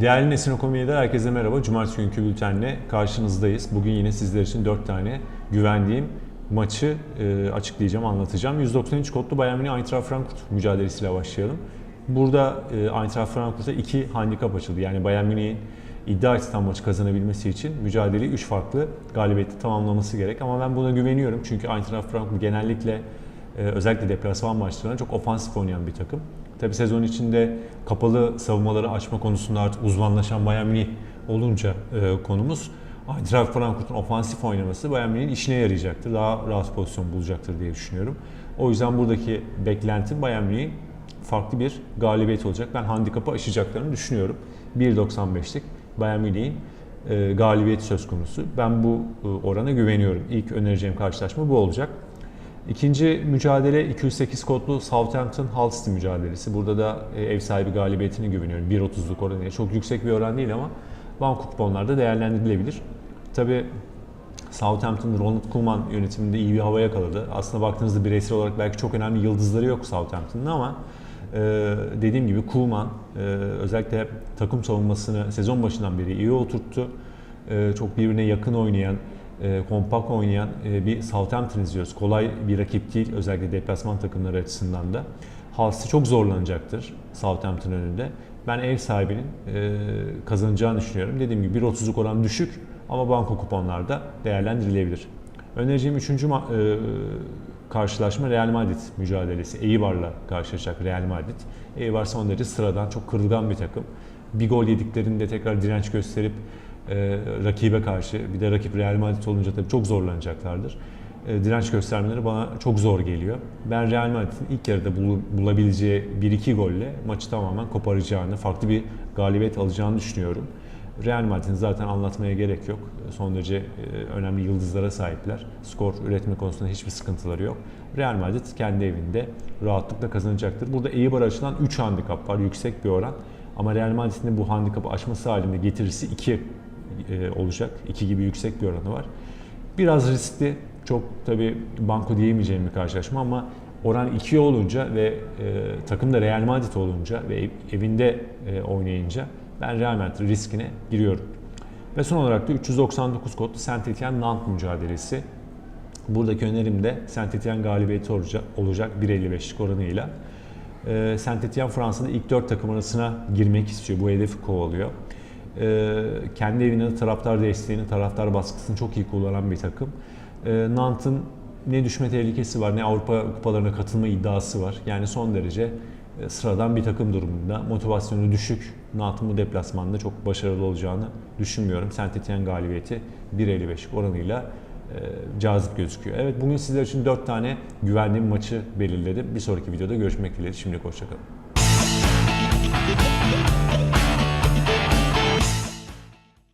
Değerli Nesin Okomiye'de herkese merhaba. Cumartesi günkü bültenle karşınızdayız. Bugün yine sizler için 4 tane güvendiğim maçı e, açıklayacağım, anlatacağım. 193 kodlu Bayern Münih Eintracht Frankfurt mücadelesiyle başlayalım. Burada e, Eintracht Frankfurt'a iki handikap açıldı. Yani Bayern Münih'in iddia açısından maçı kazanabilmesi için mücadeleyi 3 farklı galibiyette tamamlaması gerek. Ama ben buna güveniyorum çünkü Eintracht Frankfurt genellikle e, özellikle deplasman maçlarında çok ofansif oynayan bir takım. Tabi sezon içinde kapalı savunmaları açma konusunda artık uzmanlaşan Bayern Münih olunca e, konumuz Eintracht Frankfurt'un ofansif oynaması Bayern Münih'in işine yarayacaktır. Daha rahat pozisyon bulacaktır diye düşünüyorum. O yüzden buradaki beklentim Bayern Münih'in farklı bir galibiyet olacak. Ben handikapı aşacaklarını düşünüyorum. 1.95'lik Bayern Münih'in e, galibiyeti söz konusu. Ben bu e, orana güveniyorum. İlk önereceğim karşılaşma bu olacak. İkinci mücadele 208 kodlu Southampton Hull City mücadelesi. Burada da e, ev sahibi galibiyetini güveniyorum. 1.30'luk oranı. Çok yüksek bir oran değil ama banko kuponlarda değerlendirilebilir. Tabi Southampton Ronald Koeman yönetiminde iyi bir hava yakaladı. Aslında baktığınızda bireysel olarak belki çok önemli yıldızları yok Southampton'ın ama e, dediğim gibi Koeman e, özellikle takım savunmasını sezon başından beri iyi oturttu. E, çok birbirine yakın oynayan, e, kompakt oynayan e, bir Southampton izliyoruz. Kolay bir rakip değil özellikle deplasman takımları açısından da. City çok zorlanacaktır Southampton önünde. Ben ev sahibinin e, kazanacağını düşünüyorum. Dediğim gibi 1.30'luk oran düşük ama banko kuponlarda değerlendirilebilir. Önereceğim üçüncü e, karşılaşma Real Madrid mücadelesi. Eibar'la karşılaşacak Real Madrid. Eibar son derece sıradan, çok kırılgan bir takım. Bir gol yediklerinde tekrar direnç gösterip e, rakibe karşı, bir de rakip Real Madrid olunca tabii çok zorlanacaklardır. E, direnç göstermeleri bana çok zor geliyor. Ben Real Madrid'in ilk yarıda bul- bulabileceği 1-2 golle maçı tamamen koparacağını, farklı bir galibiyet alacağını düşünüyorum. Real Madrid'in zaten anlatmaya gerek yok. Son derece e, önemli yıldızlara sahipler. Skor üretme konusunda hiçbir sıkıntıları yok. Real Madrid kendi evinde rahatlıkla kazanacaktır. Burada Eibar'a açılan 3 handikap var, yüksek bir oran. Ama Real Madrid'in bu handikapı aşması halinde getirisi 2 olacak. 2 gibi yüksek bir oranı var. Biraz riskli, çok tabi banko diyemeyeceğim bir karşılaşma ama oran 2 olunca ve e, takım da Real Madrid olunca ve ev- evinde e, oynayınca ben Real Madrid riskine giriyorum. Ve son olarak da 399 kodlu Saint Etienne Nantes mücadelesi. Buradaki önerim de Saint Etienne galibiyeti olacak 1.55'lik oranıyla. E, Saint Etienne Fransa'da ilk 4 takım arasına girmek istiyor. Bu hedefi kovalıyor. E, kendi evinde de taraftar desteğini, taraftar baskısını çok iyi kullanan bir takım. E, Nantes'ın ne düşme tehlikesi var ne Avrupa kupalarına katılma iddiası var. Yani son derece e, sıradan bir takım durumunda. Motivasyonu düşük. Nantes'ın bu deplasmanda çok başarılı olacağını düşünmüyorum. Saint Etienne galibiyeti 1.55 oranıyla e, cazip gözüküyor. Evet bugün sizler için 4 tane güvendiğim maçı belirledim. Bir sonraki videoda görüşmek dileğiyle. Şimdilik hoşçakalın.